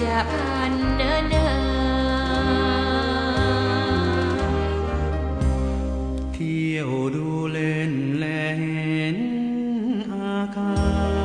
จะผ่านเนินเนิเที่ยวดูเล่นแลเห็นอาการ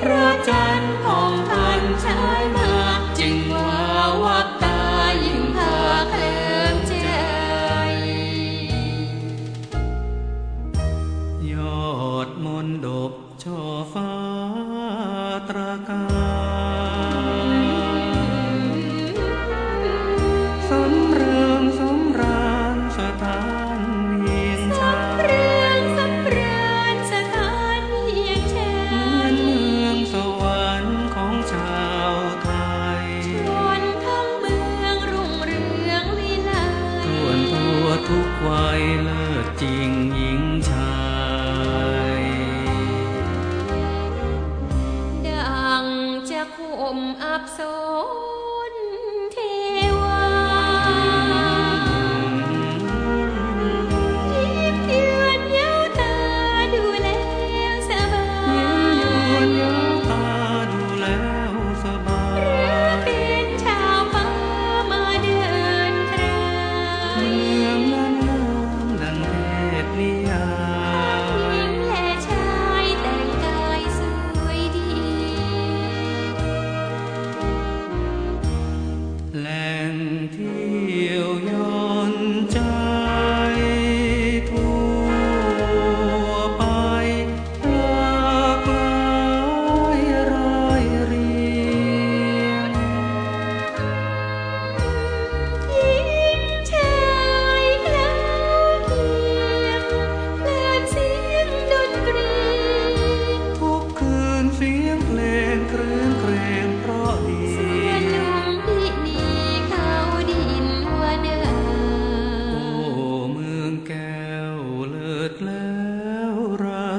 พระจันทร์ของท่นชายมาจึงว่าวับตายิ่งพาเคลิมใจ ยอดมนดบช่อฟ้า 快乐的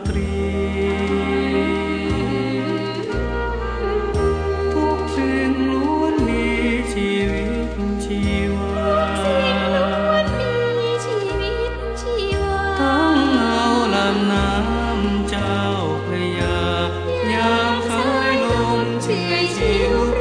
ตรี ทุกสิ่งล้วนมีชีวิตชีวาทั้งเงาลำน้ำเจ้าพระยายามสายลมเชี่ยชิว